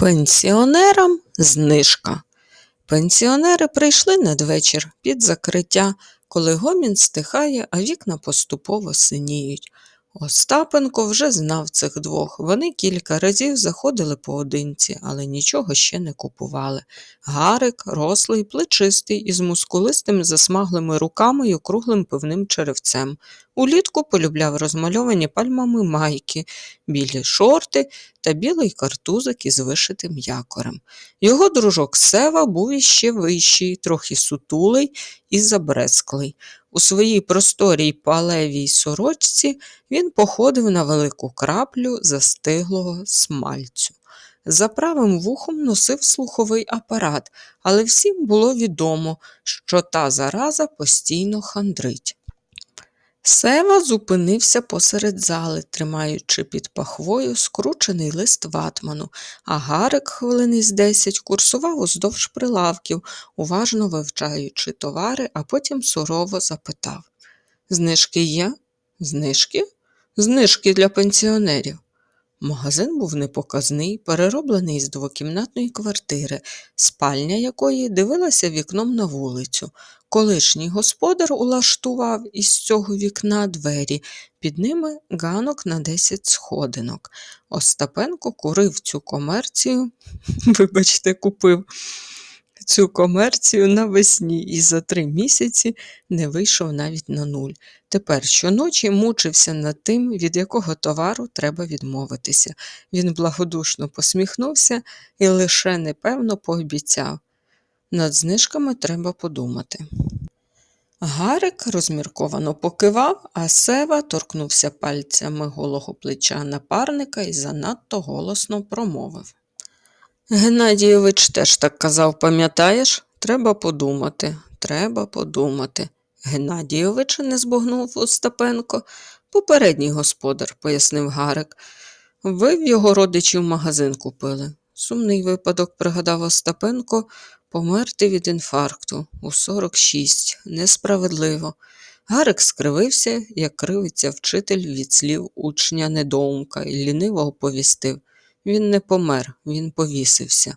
Пенсіонерам знижка. Пенсіонери прийшли надвечір під закриття, коли гомін стихає, а вікна поступово синіють. Остапенко вже знав цих двох. Вони кілька разів заходили поодинці, але нічого ще не купували. Гарик, рослий, плечистий, із мускулистими засмаглими руками й округлим пивним черевцем. Улітку полюбляв розмальовані пальмами майки, білі шорти та білий картузик із вишитим якорем. Його дружок Сева був іще вищий, трохи сутулий і забресклий. У своїй просторій палевій сорочці він походив на велику краплю застиглого смальцю. За правим вухом носив слуховий апарат, але всім було відомо, що та зараза постійно хандрить. Сева зупинився посеред зали, тримаючи під пахвою скручений лист ватману, а Гарик хвилин з десять курсував уздовж прилавків, уважно вивчаючи товари, а потім сурово запитав Знижки є? Знижки? Знижки для пенсіонерів. Магазин був непоказний, перероблений з двокімнатної квартири, спальня якої дивилася вікном на вулицю. Колишній господар улаштував із цього вікна двері, під ними ганок на 10 сходинок. Остапенко курив цю комерцію, вибачте, купив цю комерцію навесні і за три місяці не вийшов навіть на нуль. Тепер щоночі мучився над тим, від якого товару треба відмовитися. Він благодушно посміхнувся і лише непевно пообіцяв. Над знижками треба подумати. Гарик розмірковано покивав, а Сева торкнувся пальцями голого плеча напарника і занадто голосно промовив. Геннадійович теж так казав, пам'ятаєш? Треба подумати, треба подумати. Геннадійович не збогнув Остапенко. Попередній господар, пояснив Гарик. Ви в його родичів магазин купили. Сумний випадок, пригадав Остапенко, померти від інфаркту у 46. Несправедливо. Гарик скривився, як кривиться вчитель від слів учня недоумка, і ліниво оповістив. Він не помер, він повісився.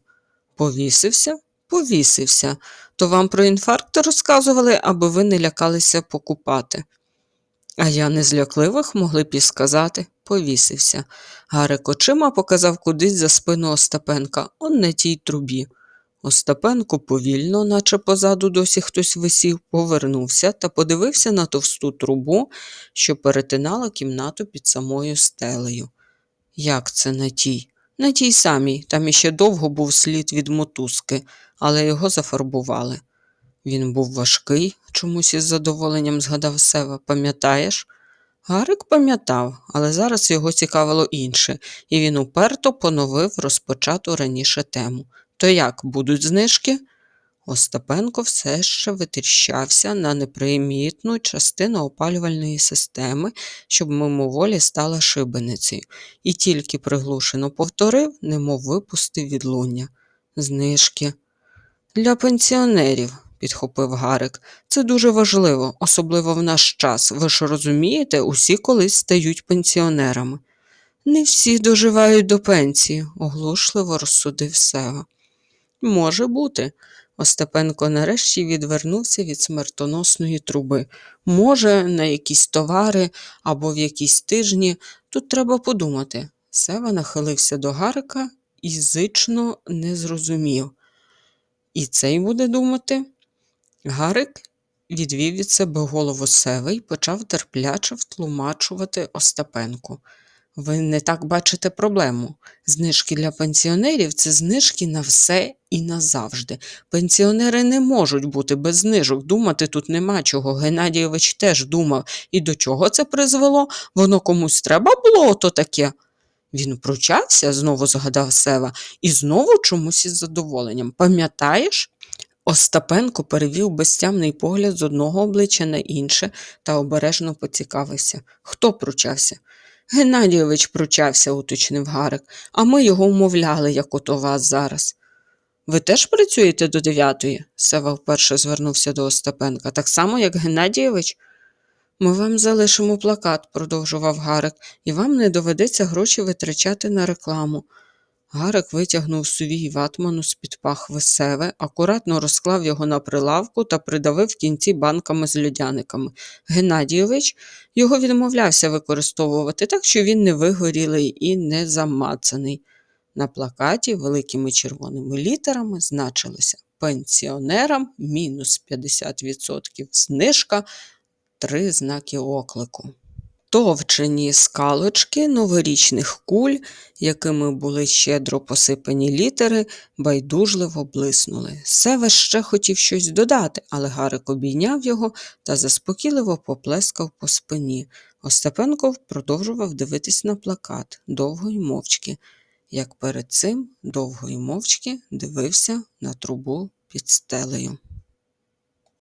Повісився? Повісився. То вам про інфаркт розказували, аби ви не лякалися покупати. А я не з лякливих могли б і сказати, повісився. Гарик очима показав кудись за спину Остапенка, он на тій трубі. Остапенко повільно, наче позаду досі хтось висів, повернувся та подивився на товсту трубу, що перетинала кімнату під самою стелею. Як це на тій? На тій самій, там іще довго був слід від мотузки, але його зафарбували. Він був важкий, чомусь із задоволенням згадав Сева, пам'ятаєш? Гарик пам'ятав, але зараз його цікавило інше, і він уперто поновив розпочату раніше тему. То як, будуть знижки? Остапенко все ще витріщався на непримітну частину опалювальної системи, щоб мимоволі стала шибеницею, і тільки приглушено повторив, немов випустив відлуння. Знижки. Для пенсіонерів, підхопив Гарик, це дуже важливо, особливо в наш час. Ви ж розумієте, усі колись стають пенсіонерами. Не всі доживають до пенсії, оглушливо розсудив Сева. Може бути. Остапенко нарешті відвернувся від смертоносної труби. Може, на якісь товари або в якісь тижні. Тут треба подумати. Сева нахилився до Гарика і зично не зрозумів. І цей буде думати. Гарик відвів від себе голову Севи і почав терпляче втлумачувати Остапенку. Ви не так бачите проблему. Знижки для пенсіонерів це знижки на все і назавжди. Пенсіонери не можуть бути без знижок. Думати тут нема чого. Геннадійович теж думав. І до чого це призвело? Воно комусь треба було ото таке. Він пручався, знову згадав Сева, і знову чомусь із задоволенням. Пам'ятаєш? Остапенко перевів безтямний погляд з одного обличчя на інше та обережно поцікавився. Хто пручався? Геннадійович пручався, уточнив Гарик, а ми його умовляли, як ото вас зараз. Ви теж працюєте до дев'ятої? Сева вперше звернувся до Остапенка, так само, як Геннадійович. Ми вам залишимо плакат, продовжував Гарик, і вам не доведеться гроші витрачати на рекламу. Гарик витягнув сувій ватману з-під пахви севе, акуратно розклав його на прилавку та придавив кінці банками з льодяниками. Геннадійович його відмовлявся використовувати так, що він не вигорілий і не замацаний. На плакаті великими червоними літерами значилося пенсіонерам мінус 50% знижка, три знаки оклику. Товчені скалочки новорічних куль, якими були щедро посипані літери, байдужливо блиснули. Севе ще хотів щось додати, але Гарик обійняв його та заспокійливо поплескав по спині. Остапенко продовжував дивитись на плакат довго й мовчки, як перед цим довго й мовчки дивився на трубу під стелею.